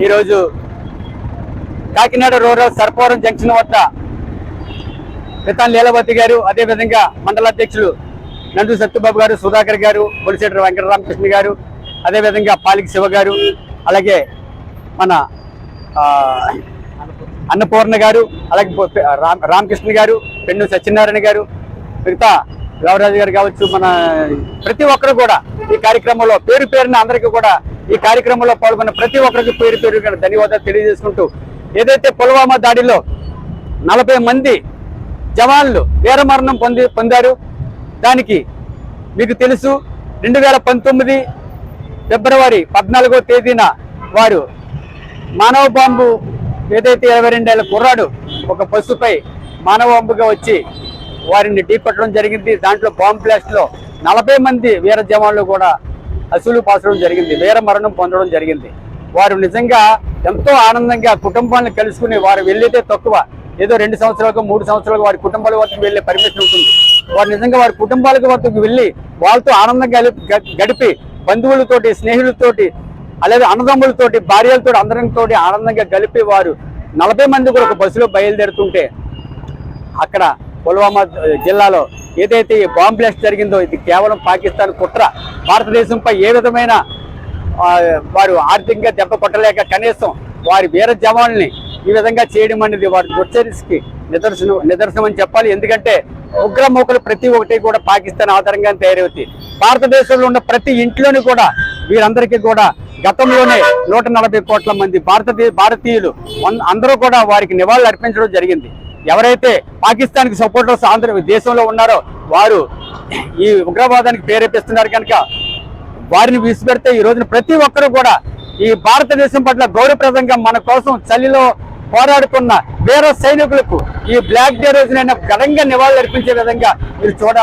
ఈరోజు Kakinada rural Sarpavaram junction వద్ద పితాన్ లీలవతి గారు అదేవిధంగా మండల అధ్యక్షులు నందు సత్యబాబు గారు సుధాకర్ గారు బొలిశెట్టి వెంకటరామకృష్ణ గారు అదేవిధంగా పాలిక శివ గారు అలాగే మన అన్నపూర్ణ గారు అలాగే రామకృష్ణ గారు పెన్ను సత్యనారాయణ గారు మిగతా గౌరాజు గారు కావచ్చు మన ప్రతి ఒక్కరు కూడా ఈ కార్యక్రమంలో పేరు పేరున అందరికీ కూడా ఈ కార్యక్రమంలో పాల్గొన్న ప్రతి ఒక్కరికి పేరు పేరు ధన్యవాదాలు తెలియజేసుకుంటూ ఏదైతే పుల్వామా దాడిలో నలభై మంది జవాన్లు వీరమరణం పొంది పొందారు దానికి మీకు తెలుసు రెండు వేల పంతొమ్మిది ఫిబ్రవరి పద్నాలుగో తేదీన వారు మానవ బాంబు ఏదైతే ఇరవై రెండేళ్ళ కుర్రాడు ఒక పసుపై మానవ బాంబుగా వచ్చి వారిని ఢీపెట్టడం జరిగింది. దాంట్లో బాంబ్ బ్లాస్ట్లో నలభై మంది వీర జవాన్లు కూడా అసలు పాసడం జరిగింది వీర మరణం పొందడం జరిగింది. వారు నిజంగా ఎంతో ఆనందంగా కుటుంబాలను కలుసుకుని వారు వెళ్ళితే తక్కువ. ఏదో రెండు సంవత్సరాలకు మూడు సంవత్సరాలకు వారి కుటుంబాల వద్దకు వెళ్ళే పర్మిషన్ ఉంటుంది. వారు నిజంగా వారి కుటుంబాలకు వద్దకు వెళ్ళి వాళ్ళతో ఆనందంగా గడిపి బంధువులతోటి స్నేహితులతోటి అలాగే అన్నదమ్ములతోటి భార్యలతో అందరితో ఆనందంగా కలిపి వారు నలభై మంది కూడా ఒక బస్సులో బయలుదేరుతుంటే అక్కడ పుల్వామా జిల్లాలో ఏదైతే ఈ బాంబ్ బ్లాస్ట్ జరిగిందో ఇది కేవలం పాకిస్తాన్ కుట్ర. భారతదేశంపై ఏ విధమైన వారు ఆర్థికంగా దెబ్బ కొట్టలేక కనీసం వారి వీర జవాన్ని ఈ విధంగా చేయడం అనేది వారి దుర్చర్యకి నిదర్శనం నిదర్శనం అని చెప్పాలి. ఎందుకంటే ఉగ్రమూకలు ప్రతి ఒక్కటి కూడా పాకిస్తాన్ ఆధారంగా తయారవుతాయి. భారతదేశంలో ఉన్న ప్రతి ఇంట్లోని కూడా వీరందరికీ కూడా గతంలోనే నూట నలభై కోట్ల మంది భారతదే భారతీయులు వన్- అందరూ కూడా వారికి నివాళులు అర్పించడం జరిగింది. ఎవరైతే పాకిస్తాన్కి సపోర్టర్స్ ఆంధ్ర దేశంలో ఉన్నారో వారు ఈ ఉగ్రవాదానికి ప్రేరేపిస్తున్నారు కనుక వారిని విసిపెడితే ఈ రోజున ప్రతి ఒక్కరూ కూడా ఈ భారతదేశం పట్ల గౌరవప్రదంగా మన కోసం చలిలో పోరాడుతున్న వీర సైనికులకు ఈ బ్లాక్ డే రోజునైనా ఘనంగా నివాళులు అర్పించే విధంగా మీరు చూడ